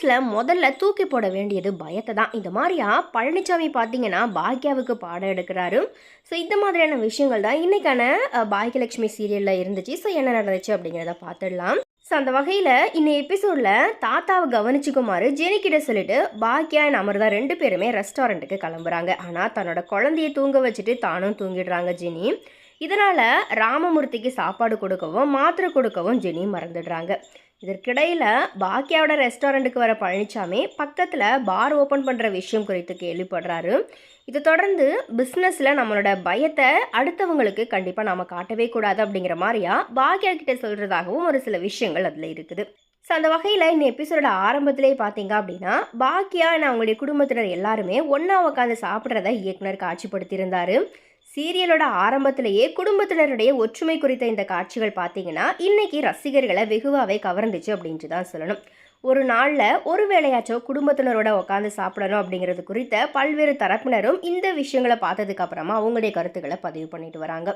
மனசில் முதல்ல தூக்கி போட வேண்டியது பயத்தை தான் இந்த மாதிரியா? பழனிசாமி பார்த்தீங்கன்னா பாக்யாவுக்கு பாடம் எடுக்கிறாரு. ஸோ இந்த மாதிரியான விஷயங்கள் தான் இன்றைக்கான பாக்கியலட்சுமி சீரியலில் இருந்துச்சு. ஸோ என்ன நடந்துச்சு அப்படிங்கிறத பார்த்துடலாம் ஸோ அந்த வகையில் இந்த எபிசோடில் தாத்தாவை கவனிச்சுக்குமாறு ஜெனிக்கிட்ட சொல்லிட்டு பாக்கியா அமர் தான் ரெண்டு பேருமே ரெஸ்டாரண்ட்டுக்கு கிளம்புறாங்க. ஆனால் தன்னோட குழந்தைய தூங்க வச்சுட்டு தானும் தூங்கிடுறாங்க ஜெனி. இதனால் ராமமூர்த்திக்கு சாப்பாடு கொடுக்கவும் மாத்திரை கொடுக்கவும் ஜெனி மறந்துடுறாங்க. இதற்கிடையில் பாக்கியாவோட ரெஸ்டாரண்ட்டுக்கு வர பழனிசாமி பக்கத்தில் பார் ஓப்பன் பண்ணுற விஷயம் குறித்து கேள்விப்படுறாரு. இதை தொடர்ந்து பிஸ்னஸில் நம்மளோட பயத்தை அடுத்தவங்களுக்கு கண்டிப்பாக நாம் காட்டவே கூடாது அப்படிங்கிற மாதிரியா பாக்கியா கிட்ட சொல்கிறதாகவும் ஒரு சில விஷயங்கள் அதில் இருக்குது. ஸோ அந்த வகையில் இந்த எபிசோட ஆரம்பத்திலே பார்த்தீங்க அப்படின்னா பாக்கியா நான் அவங்களுடைய குடும்பத்தினர் எல்லாருமே ஒன்றா உட்காந்து சாப்பிட்றத இயக்குனர் காட்சிப்படுத்தியிருந்தாரு. சீரியலோட ஆரம்பத்திலேயே குடும்பத்தினருடைய ஒற்றுமை குறித்த இந்த காட்சிகள் பார்த்தீங்கன்னா இன்னைக்கு ரசிகர்களை வெகுவாகவே கவர்ந்துச்சு அப்படின்ட்டு தான் சொல்லணும். ஒரு நாளில் ஒரு வேளையாச்சோ குடும்பத்தினரோட உட்காந்து சாப்பிடணும் அப்படிங்கிறது குறித்த பல்வேறு தரப்பினரும் இந்த விஷயங்களை பார்த்ததுக்கு அப்புறமா அவங்களுடைய கருத்துக்களை பதிவு பண்ணிட்டு வராங்க.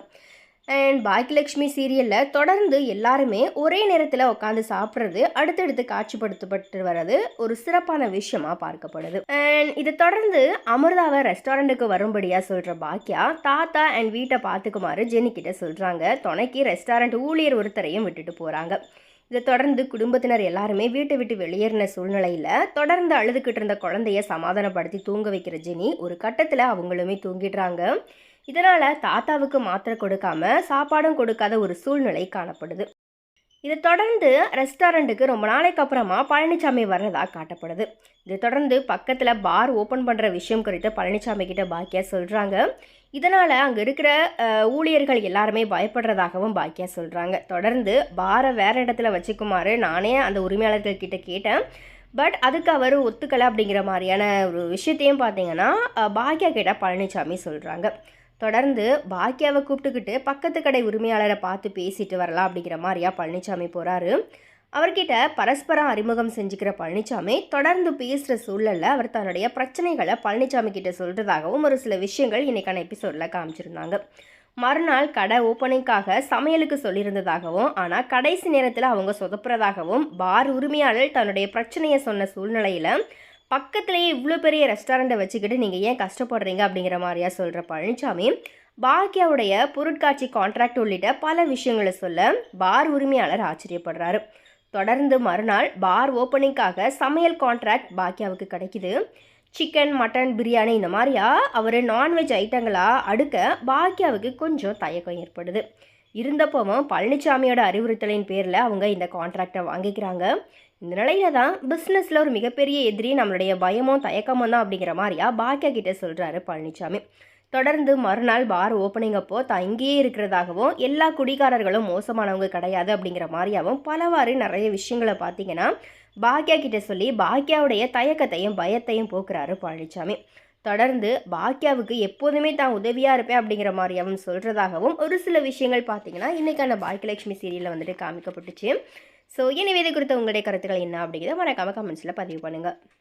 அண்ட் பாக்கியலட்சுமி சீரியலில் தொடர்ந்து எல்லாருமே ஒரே நேரத்தில் உட்காந்து சாப்பிட்றது அடுத்தடுத்து காட்சிப்படுத்தப்பட்டு வர்றது ஒரு சிறப்பான விஷயமாக பார்க்கப்படுது. அண்ட் இதை தொடர்ந்து அமிர்தாவை ரெஸ்டாரண்ட்டுக்கு வரும்படியாக சொல்கிற பாக்கியா தாத்தா அண்ட் வீட்டை பார்த்துக்குமாறு ஜெனிக்கிட்ட சொல்கிறாங்க துணைக்கு ரெஸ்டாரண்ட் ஊழியர் ஒருத்தரையும் விட்டுட்டு போகிறாங்க இதை தொடர்ந்து குடும்பத்தினர் எல்லாருமே வீட்டை விட்டு வெளியேறின சூழ்நிலையில் தொடர்ந்து அழுதுகிட்டு இருந்த குழந்தைய சமாதானப்படுத்தி தூங்க வைக்கிற ஜெனி ஒரு கட்டத்தில் அவங்களுமே தூங்கிடுறாங்க. இதனால் தாத்தாவுக்கு மாத்திரை கொடுக்காம சாப்பாடும் கொடுக்காத ஒரு சூழ்நிலை காணப்படுது. இதை தொடர்ந்து ரெஸ்டாரண்ட்டுக்கு ரொம்ப நாளைக்கு அப்புறமா பழனிசாமி வர்றதா காட்டப்படுது. இதை தொடர்ந்து பக்கத்தில் பார் ஓப்பன் பண்ணுற விஷயம் குறித்து பழனிசாமி கிட்ட பாக்கியா சொல்கிறாங்க இதனால் அங்கே இருக்கிற ஊழியர்கள் எல்லாருமே பயப்படுறதாகவும் பாக்கியா சொல்கிறாங்க தொடர்ந்து பாரை வேறு இடத்துல வச்சுக்குமாறு நானே அந்த உரிமையாளர்கள் கிட்ட கேட்டேன். பட் அதுக்கு அவர் ஒத்துக்கலை அப்படிங்கிற மாதிரியான ஒரு விஷயத்தையும் பார்த்தீங்கன்னா பாக்கியா கிட்ட பழனிசாமி சொல்கிறாங்க தொடர்ந்து பாக்கியாவை கூப்பிட்டுக்கிட்டு பக்கத்து கடை உரிமையாளரை பார்த்து பேசிட்டு வரலாம் அப்படிங்கிற மாதிரியா பழனிசாமி போகிறாரு அவர்கிட்ட பரஸ்பரம் அறிமுகம் செஞ்சுக்கிற பழனிசாமி தொடர்ந்து பேசுகிற சூழலில் அவர் தன்னுடைய பிரச்சனைகளை பழனிசாமி கிட்ட சொல்கிறதாகவும் ஒரு சில விஷயங்கள் இன்றைக்கான எபிசோடில் காமிச்சிருந்தாங்க. மறுநாள் கடை ஓப்பனிங்காக சமையலுக்கு சொல்லியிருந்ததாகவும் ஆனால் கடைசி நேரத்தில் அவங்க சொதப்புறதாகவும் பார் உரிமையாளர் தன்னுடைய பிரச்சனையை சொன்ன சூழ்நிலையில் பக்கத்துலேயே இவ்வளோ பெரிய ரெஸ்டாரண்ட்டை வச்சுக்கிட்டு நீங்கள் ஏன் கஷ்டப்படுறீங்க அப்படிங்கிற மாதிரியா சொல்கிற பழனிசாமி பாக்யாவுடைய பொருட்காட்சி கான்ட்ராக்ட் உள்ளிட்ட பல விஷயங்களை சொல்ல பார் உரிமையாளர் ஆச்சரியப்படுறாரு. தொடர்ந்து மறுநாள் பார் ஓப்பனிங்காக சமையல் கான்ட்ராக்ட் பாக்கியாவுக்கு கிடைக்குது. சிக்கன் மட்டன் பிரியாணி இந்த மாதிரியா அவர் நான்வெஜ் ஐட்டங்களாக அடுக்க பாக்யாவுக்கு கொஞ்சம் தயக்கம் ஏற்படுது. இருந்தப்பவும் பழனிசாமியோட அறிவுறுத்தலின் பேரில் அவங்க இந்த கான்ட்ராக்டை வாங்கிக்கிறாங்க. இந்த நிலையில தான் பிஸ்னஸில் ஒரு மிகப்பெரிய எதிரி நம்மளுடைய பயமும் தயக்கமும் தான் அப்படிங்கிற மாதிரியா பாக்கியா கிட்டே சொல்கிறாரு பழனிசாமி தொடர்ந்து மறுநாள் பார் ஓப்பனிங் அப்போ தான் இங்கேயே இருக்கிறதாகவும் எல்லா குடிகாரர்களும் மோசமானவங்க கிடையாது அப்படிங்கிற மாதிரியாவும் பலவாறு நிறைய விஷயங்களை பார்த்தீங்கன்னா பாக்கியா கிட்ட சொல்லி பாக்கியாவுடைய தயக்கத்தையும் பயத்தையும் போக்குறாரு பழனிசாமி தொடர்ந்து பாக்கியாவுக்கு எப்போதுமே தான் உதவியாக இருப்பேன் அப்படிங்கிற மாதிரியாவும் சொல்கிறதாகவும் ஒரு சில விஷயங்கள் பார்த்தீங்கன்னா இன்றைக்கான பாக்கியலட்சுமி சீரியலில் வந்துட்டு காமிக்கப்பட்டுச்சு. ஸோ எனவே இது குறித்த உங்களுடைய கருத்துக்கள் என்ன அப்படிங்கிறத மறக்காமல் கமெண்ட்ஸில் பதிவு பண்ணுங்கள்